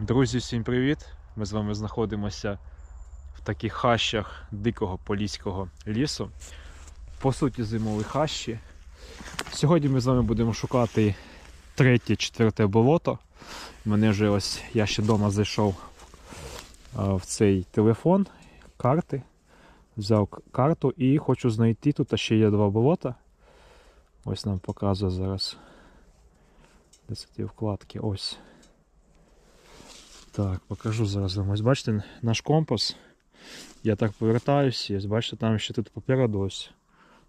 Друзі, всім привіт! Ми з вами знаходимося в таких хащах дикого поліського лісу. По суті, зимові хащі. Сьогодні ми з вами будемо шукати третє, четверте болото. Мене вже ось я ще вдома зайшов в цей телефон, карти. Взяв карту і хочу знайти. Тут ще є два болота. Ось нам показує зараз. Де вкладки? Ось. Так, покажу зараз вам. Ось бачите, наш компас. Я так повертаюся, ось бачите, там ще тут попереду ось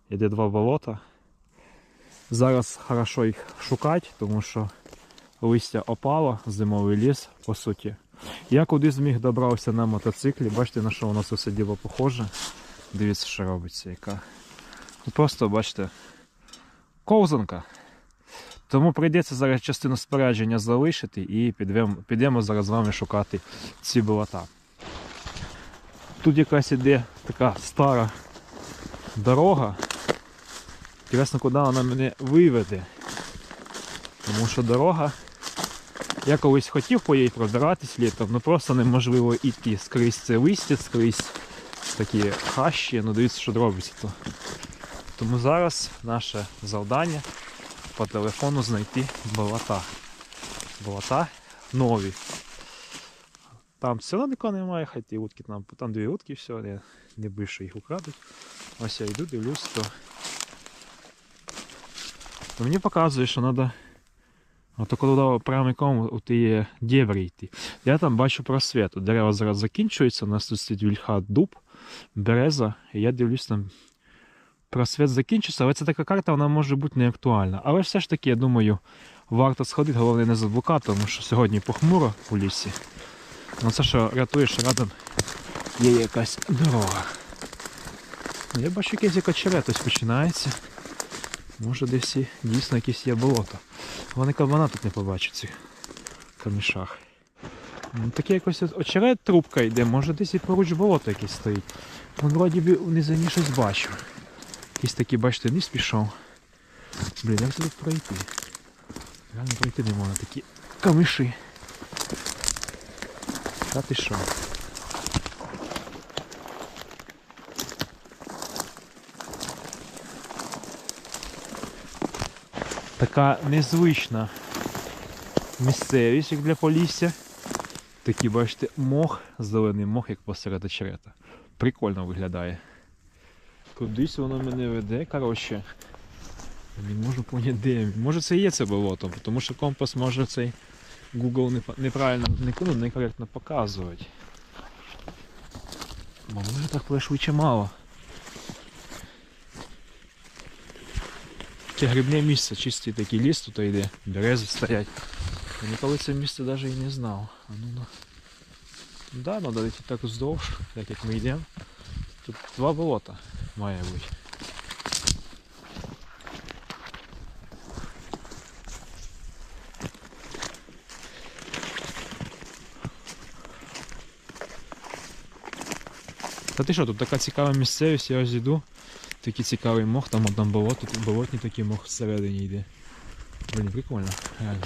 іде два болота. Зараз хорошо їх шукати, тому що листя опало, зимовий ліс, по суті. Я куди зміг добрався на мотоциклі. Бачите, на що воно це все діло похоже. Дивіться, що робиться, яка. Просто бачите, ковзанка. Тому прийдеться зараз частину спорядження залишити і підемо, підемо зараз з вами шукати ці болота. Тут якась іде така стара дорога. Інтересно, куди вона мене виведе. Тому що дорога. Я колись хотів по їй пробиратись літом, але просто неможливо йти скрізь це листя, скрізь такі хащі, ну дивіться, що робиться то. Тому зараз наше завдання по телефону знайти болота. Болота нові. Там одно нікого немає, хай ті утки там, там дві утки, все, не боюсь, що їх украдуть. Ось я йду, дивлюсь, то. то мені показує, що треба. Коли прямиком у ті дєбрі йти. Я там бачу просвіт. От Дерева зараз закінчуються, у нас тут стоїть вільха дуб, береза, і я дивлюсь там просвіт закінчився, але це така карта, вона може бути не актуальна. Але все ж таки, я думаю, варто сходити, головне не заблукати, тому що сьогодні похмуро у лісі. Ну це що рятує, що рядом є якась дорога. Ну, Я бачу, якийсь як очерет ось починається. Може десь і дійсно якесь є болото. Вони кабана тут не побачать цих камішах. Ну, Таке якось от очерет трубка йде, може десь і поруч болото якесь стоїть. Вон вроді би внизу щось бачу. Якийсь такий, бачите, низ пішов. Блін, як тут пройти? Реально пройти не можна, такі камиші. Та ти що? Така незвична місцевість, як для полісся. Такий, бачите, мох, зелений мох, як посеред очерета. Прикольно виглядає. Кудись воно мене веде, коротше. Не можу поняти, де. Може це є це болото, тому що компас може цей Google неправильно, не, ну, некоректно показувати. Бо може так швидше мало. Таке грибне місце, чистий такий ліс тут йде, берези стоять. Я ніколи це місце навіть і не знав. А ну, ну. Да, треба йти так вздовж, так як ми йдемо. Тут два болота має бути. Та ти що, тут така цікава місцевість, я ось іду. Такий цікавий мох, там там болото, тут болотний такий мох всередині йде. Блін, прикольно, реально.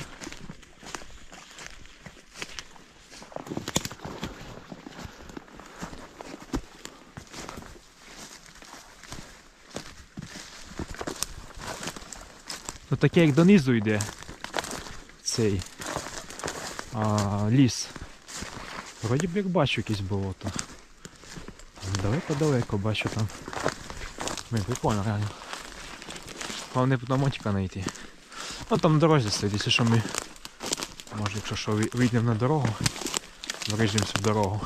Таке як донизу йде цей а, ліс. Вроді б як бачу якесь болото. Далеко-далеко бачу там. Блин, прикольно, реально. Головне мотика знайти. Ну там на дорозі стоїть, якщо що ми. Може якщо що вийдемо на дорогу, вріжемося в дорогу.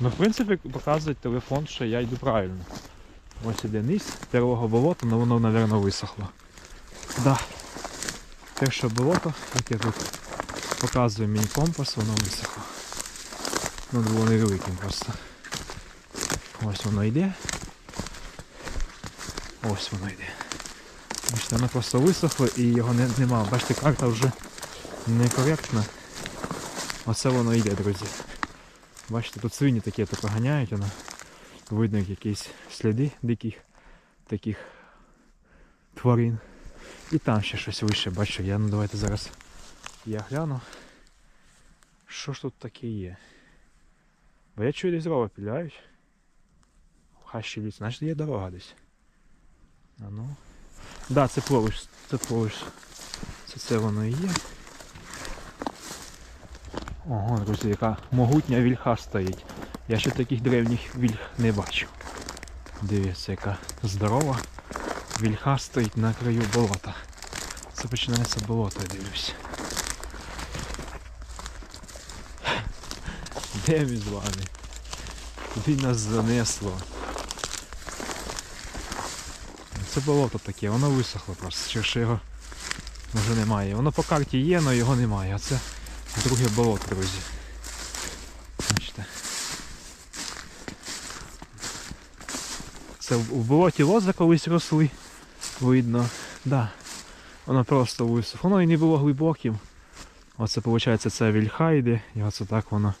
Ну, в принципі, показує телефон, що я йду правильно. Ось іде низ, первого болота, але воно, мабуть, висохло. Да. Перше болото, яке тут показує мій компас, воно висохло. Ну, було невеликим просто. Ось воно йде. Ось воно йде. Бачите, воно просто висохло і його не, нема. Бачите, карта вже некоректна. Оце воно йде, друзі. Бачите, тут свині такі то поганяють, воно. Видно якісь сліди диких таких тварин. І там ще щось вище, бачу я. Ну давайте зараз я гляну. Що ж тут таке є? Бо я чую десь дрова піляють. Хащі ліс, значить є дорога десь. А ну. Да, це поруч, це поруч. Це це воно і є. Ого, друзі, яка могутня вільха стоїть. Я ще таких древніх вільх не бачив. Дивіться, яка здорова. Вільха стоїть на краю болота. Це починається болото, я дивлюсь. Де ми з вами? Куди нас занесло? Це болото таке, воно висохло просто, через що його вже немає. Воно по карті є, але його немає. А це друге болото, друзі. Бачите. Це в болоті лози колись росли, видно. Да. Воно просто висохло. Воно і не було глибоким. Оце виходить це вільха йде, і оце так воно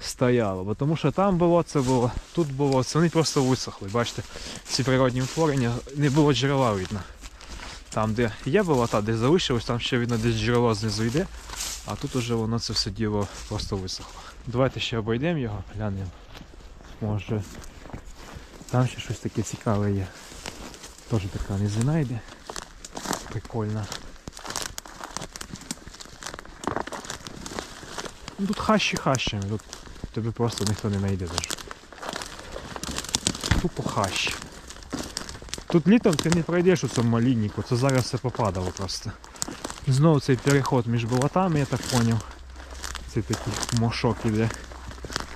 стояло. Бо тому що там було це було, тут було це, вони просто висохли. Бачите, ці природні утворення не було джерела видно. Там, де є болота, де залишилось, там ще видно десь джерело знизу йде, а тут уже воно це все діло просто висохло. Давайте ще обійдемо його, глянемо. Може там ще щось таке цікаве є. Теж така низина йде. Прикольно. Ну, тут хащі хащами, тут тобі просто ніхто не знайде даже. Тупо хащі. Тут літом ти не пройдеш у цьому маліннику, це зараз все попадало просто. Знову цей переход між болотами, я так поняв. Це такий мошок іде.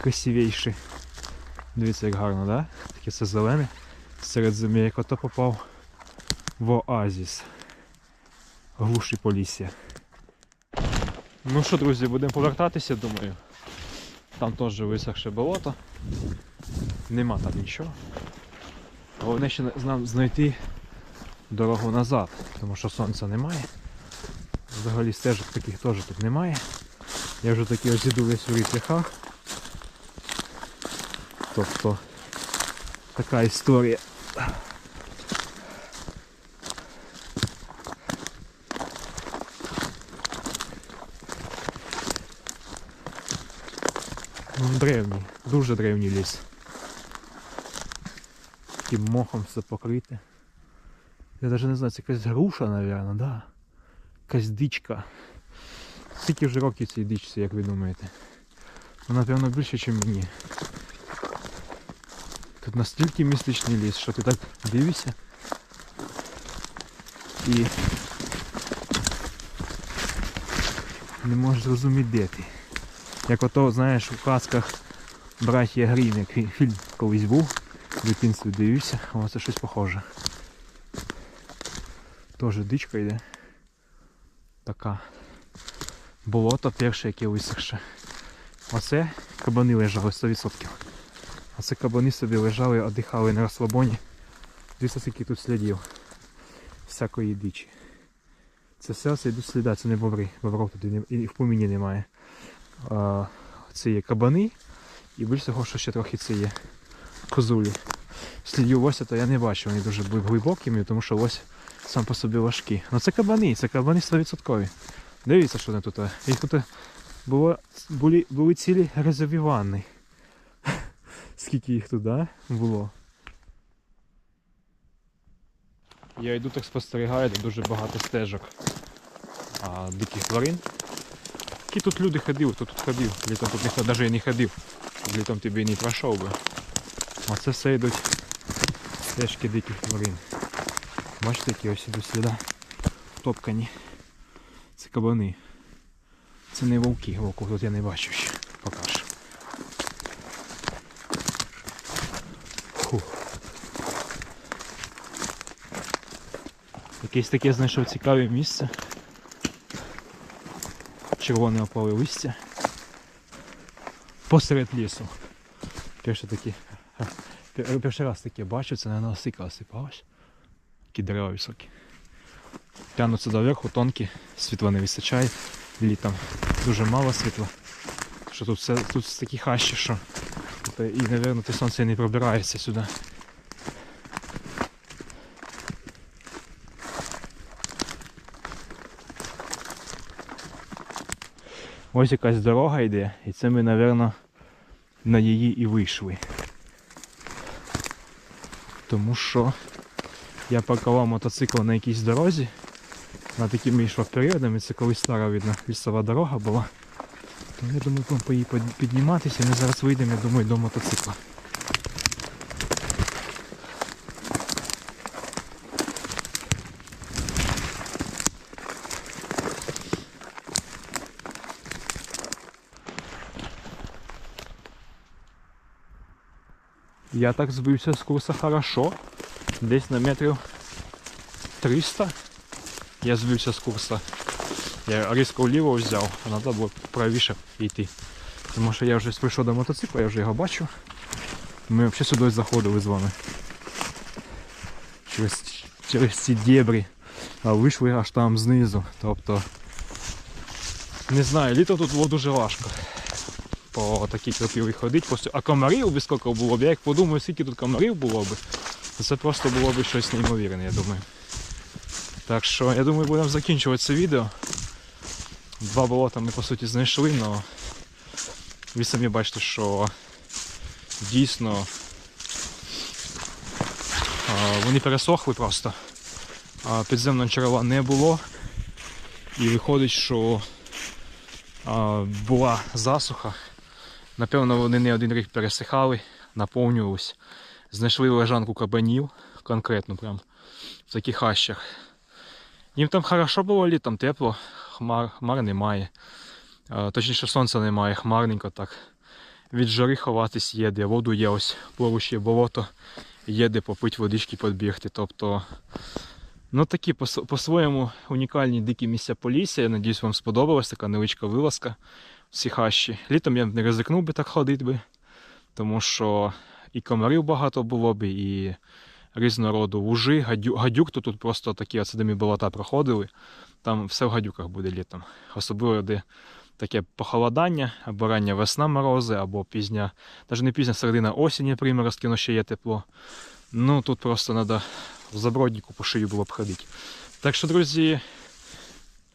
Красивіший. Дивіться, як гарно, да? Таке це зелене. Серед землі, як ото попав в оазіс. Глуші полісся. Ну що, друзі, будемо повертатися, думаю. Там теж висохше болото. Нема там нічого. Головне ще нам знайти дорогу назад, тому що сонця немає. Взагалі стежок таких теж тут немає. Я вже такі ось іду весь у рітлихах. Тобто така історія. Древній, дуже древній ліс. Таким мохом все покрите. Я навіть не знаю, це якась груша, мабуть, да. Якась дичка. Скільки вже років цій дичці, як ви думаєте? Вона, напевно, більше, ніж мені. Тут настільки містичний ліс, що ти так дивишся. І не можеш зрозуміти, де ти. Як ото, знаєш, у казках Браття Грім, як фільм колись був, в дитинстві дивився, о, це щось похоже. Теж дичка йде. Така. Болото перше, яке висохше. Оце кабани лежали 100%. А це кабани собі лежали, віддихали на розслабоні. Дивіться, скільки тут слідів. Всякої дичі. Це все це йдуть сліда, це не бобри. Бобров тут і в поміні немає. А, це є кабани. І більш того, що ще трохи це є козулі. Слідів лося то я не бачу, вони дуже глибокими, тому що лось сам по собі важкий. Ну це кабани, це кабани 100%. Дивіться, що вони тут. Їх тут було, були, були цілі грязові ванни. Скільки їх туди було. Я йду так спостерігаю, де дуже багато стежок а, диких тварин. Які тут люди ходили, хто тут ходив. Літом тут ніхто навіть не ходив. Літом тобі не пройшов би. А це все йдуть стежки диких тварин. Бачите, які ось ідуть сліда втопкані. Це кабани. Це не вовки, вовків тут я не бачу ще. Фух. Якесь таке знайшов цікаве місце. Червоне опале листя. Посеред лісу. Перше такі. Е, перший раз таке бачу, це наверное, осика осипалась. Такі дерева високі. Тянуться доверху, тонкі, світла не вистачає, літом дуже мало світла. Що Тут все, тут такі хащі, що і, мабуть, те сонце не пробирається сюди. Ось якась дорога йде, і це ми, мабуть, на її і вийшли. Тому що я паркував мотоцикл на якійсь дорозі, на такими йшов періодами, це колись стара видно лісова дорога була. Тому я думаю, по її підніматися, ми зараз вийдемо, я думаю, до мотоцикла. Я так збився з курсу хорошо. Десь на метрів 300 я збився з курсу. Я різко вліво взяв, а треба було правіше йти. Тому що я вже прийшов до мотоцикла, я вже його бачу. Ми взагалі сюди заходили з вами. Через, через ці дебрі. А вийшли аж там знизу. Тобто. Не знаю, літо тут було дуже важко. По такій крапиві ходити. Просто... А комарів би скільки було б. Я як подумаю, скільки тут комарів було б, то це просто було б щось неймовірне, я думаю. Так що я думаю, будемо закінчувати це відео. Два болота ми по суті знайшли, але ви самі бачите, що дійсно вони пересохли просто. А підземного джерела не було. І виходить, що була засуха. Напевно, вони не один рік пересихали, наповнювались. Знайшли лежанку кабанів, конкретно прям в таких хащах. Їм там хорошо було літом, тепло, хмар, хмар немає. Точніше, сонця немає, хмарненько так. Від жари ховатись є воду є ось поруч є болото, є попити водички підбігти. Тобто, ну такі по- по-своєму унікальні дикі місця Полісся. Я надіюсь, вам сподобалась така невеличка вилазка в ці хащі. Літом я не ризикнув би так ходити би, тому що і комарів багато було б, і різного роду вужи, гадю, гадюк, то тут просто такі оце болота проходили. Там все в гадюках буде літом. Особливо де таке похолодання, або рання весна морози, або пізня, навіть не пізня середина осені приморозки, але ще є тепло. Ну тут просто треба в заброднику по шию було б ходити. Так що, друзі,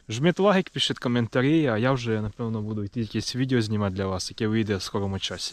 жміть лайк, пишіть коментарі, а я вже, напевно, буду йти якесь відео знімати для вас, яке вийде в скорому часі.